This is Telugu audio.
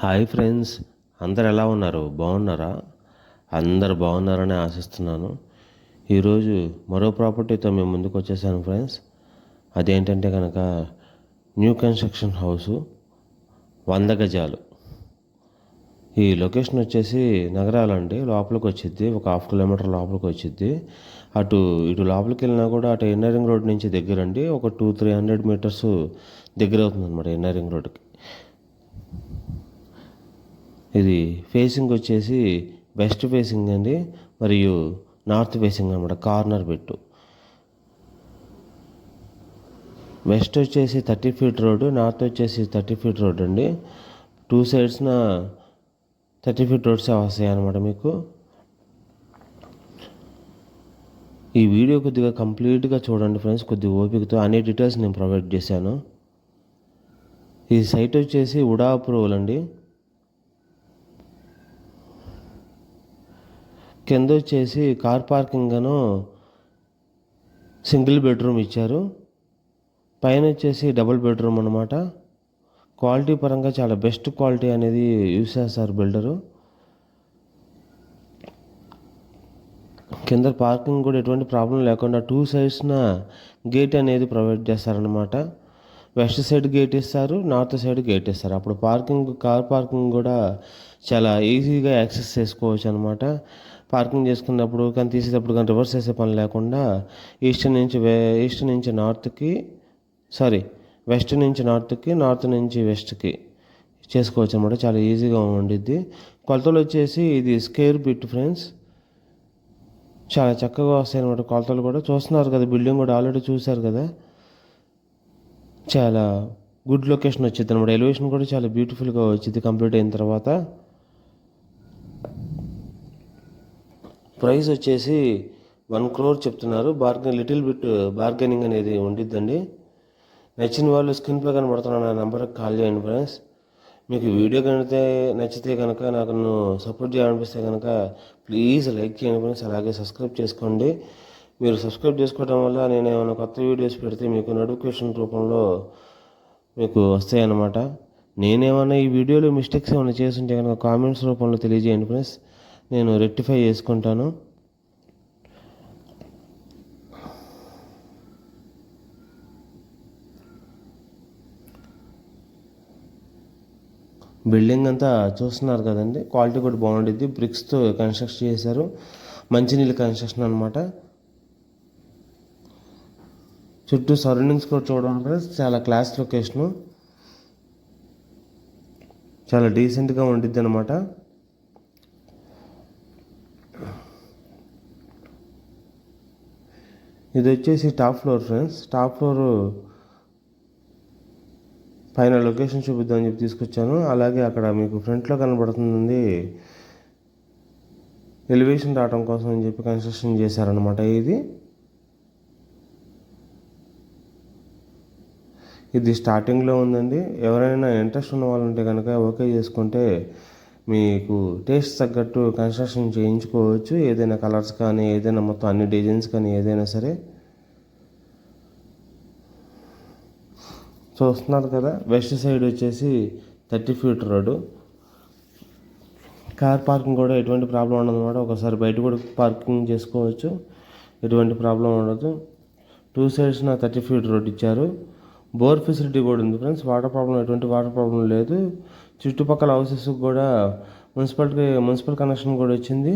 హాయ్ ఫ్రెండ్స్ అందరు ఎలా ఉన్నారు? బాగున్నారా? అందరు బాగున్నారని ఆశిస్తున్నాను. ఈరోజు మరో ప్రాపర్టీతో మేము ముందుకు వచ్చేసాను ఫ్రెండ్స్. అదేంటంటే కనుక న్యూ కన్స్ట్రక్షన్ హౌసు వంద గజాలు. ఈ లొకేషన్ వచ్చేసి నగరాలండి లోపలికి వచ్చిద్ది ఒక హాఫ్ కిలోమీటర్ లోపలికి వచ్చిద్ది. అటు ఇటు లోపలికి వెళ్ళినా కూడా అటు ఎన్నరింగ్ రోడ్ నుంచి దగ్గర అండి ఒక టూ త్రీ హండ్రెడ్ మీటర్స్ దగ్గర అవుతుంది అనమాట ఎన్నరింగ్ రోడ్కి. ఇది ఫేసింగ్ వచ్చేసి వెస్ట్ ఫేసింగ్ అండి మరియు నార్త్ ఫేసింగ్ అనమాట కార్నర్ పెట్టు. వెస్ట్ వచ్చేసి థర్టీ ఫీట్ రోడ్డు నార్త్ వచ్చేసి థర్టీ ఫీట్ రోడ్ అండి. టూ సైడ్స్న థర్టీ ఫీట్ రోడ్సే వస్తాయి అనమాట మీకు. ఈ వీడియో కొద్దిగా కంప్లీట్గా చూడండి ఫ్రెండ్స్ కొద్దిగా ఓపికతో. అన్ని డీటెయిల్స్ నేను ప్రొవైడ్ చేశాను. ఈ సైట్ వచ్చేసి ఉడా అప్రూవల్ అండి. కింద వచ్చేసి కార్ పార్కింగ్ అను సింగిల్ బెడ్రూమ్ ఇచ్చారు. పైన వచ్చేసి డబుల్ బెడ్రూమ్ అనమాట క్వాలిటీ పరంగా చాలా బెస్ట్ క్వాలిటీ అనేది యూస్ చేస్తారు బిల్డరు. కింద పార్కింగ్ కూడా ఎటువంటి ప్రాబ్లం లేకుండా టూ సైడ్స్న గేట్ అనేది ప్రొవైడ్ చేస్తారనమాట వెస్ట్ సైడ్ గేట్ ఇస్తారు నార్త్ సైడ్ గేట్ ఇస్తారు. అప్పుడు పార్కింగ్ కార్ పార్కింగ్ కూడా చాలా ఈజీగా యాక్సెస్ చేసుకోవచ్చు అనమాట పార్కింగ్ చేసుకున్నప్పుడు కానీ తీసేటప్పుడు కానీ రివర్స్ చేసే పని లేకుండా ఈస్ట్ నుంచి వే ఈస్ట్ నుంచి నార్త్కి సారీ వెస్ట్ నుంచి నార్త్కి నార్త్ నుంచి వెస్ట్కి చేసుకోవచ్చు అనమాట చాలా ఈజీగా ఉండిద్ది. కొలతలు వచ్చేసి ఇది స్కేర్ బిట్ ఫ్రెండ్స్. చాలా చక్కగా వస్తాయి అనమాట కొలతలు కూడా. చూస్తున్నారు కదా బిల్డింగ్ కూడా ఆల్రెడీ చూశారు కదా. చాలా గుడ్ లొకేషన్ వచ్చింది అనమాట ఎలివేషన్ కూడా చాలా బ్యూటిఫుల్గా వచ్చింది కంప్లీట్ అయిన తర్వాత. ప్రైస్ వచ్చేసి వన్ క్రోర్ చెప్తున్నారు. బార్గెన్ లిటిల్ బిట్ బార్గెనింగ్ అనేది ఉండిద్దండి. నచ్చిన వాళ్ళు స్క్రీన్ పై కనబడుతున్న నా నెంబర్కి కాల్ చేయండి ఫ్రెండ్స్. మీకు వీడియో కనితే నచ్చితే కనుక నాకు సపోర్ట్ చేయాలనిపిస్తే కనుక ప్లీజ్ లైక్ చేయండి ఫ్రెండ్స్. అలాగే సబ్స్క్రైబ్ చేసుకోండి. మీరు సబ్స్క్రైబ్ చేసుకోవడం వల్ల నేను ఏమైనా కొత్త వీడియోస్ పెడితే మీకు నోటిఫికేషన్ రూపంలో మీకు వస్తాయన్నమాట. నేనేమైనా ఈ వీడియోలో మిస్టేక్స్ ఏమైనా చేస్తుంటే కనుక కామెంట్స్ రూపంలో తెలియజేయండి ఫ్రెండ్స్. నేను రెక్టిఫై చేసుకుంటాను. బిల్డింగ్ అంతా చూస్తున్నారు కదండి. క్వాలిటీ కూడా బాగుండిద్ది. బ్రిక్స్తో కన్స్ట్రక్ట్ చేశారు. మంచినీళ్ళ కన్స్ట్రక్షన్ అనమాట చుట్టూ సరౌండింగ్స్ కూడా చూడడానికి చాలా క్లాస్ లొకేషను చాలా డీసెంట్గా ఉండిద్ది అనమాట ఇది వచ్చేసి top floor friends. Top floor పైన లొకేషన్ చూపిద్దామని చెప్పి తీసుకొచ్చాను. అలాగే అక్కడ మీకు ఫ్రంట్లో కనబడుతుంది ఎలివేషన్ రావడం కోసం అని చెప్పి కన్స్ట్రక్షన్ చేశారనమాట ఇది. ఇది స్టార్టింగ్లో ఉందండి. ఎవరైనా ఇంట్రెస్ట్ ఉన్న వాళ్ళు ఉంటే కనుక ఓకే చేసుకుంటే మీకు టేస్ట్ తగ్గట్టు కన్స్ట్రక్షన్ చేయించుకోవచ్చు. ఏదైనా కలర్స్ కానీ ఏదైనా మొత్తం అన్ని డిజైన్స్ కానీ ఏదైనా సరే. చూస్తున్నారు కదా వెస్ట్ సైడ్ వచ్చేసి thirty feet road car parking కూడా ఎటువంటి ప్రాబ్లం ఉండదన్నమాట ఒకసారి బయట కూడా పార్కింగ్ చేసుకోవచ్చు. ఎటువంటి ప్రాబ్లం ఉండదు. టూ సైడ్స్ నా థర్టీ ఫీట్ రోడ్ ఇచ్చారు. బోర్ ఫెసిలిటీ కూడా ఉంది ఫ్రెండ్స్ వాటర్ ప్రాబ్లం ఎటువంటి వాటర్ ప్రాబ్లం లేదు. చుట్టుపక్కల హౌసెస్ కూడా మున్సిపాలిటీ మున్సిపల్ కనెక్షన్ కూడా వచ్చింది.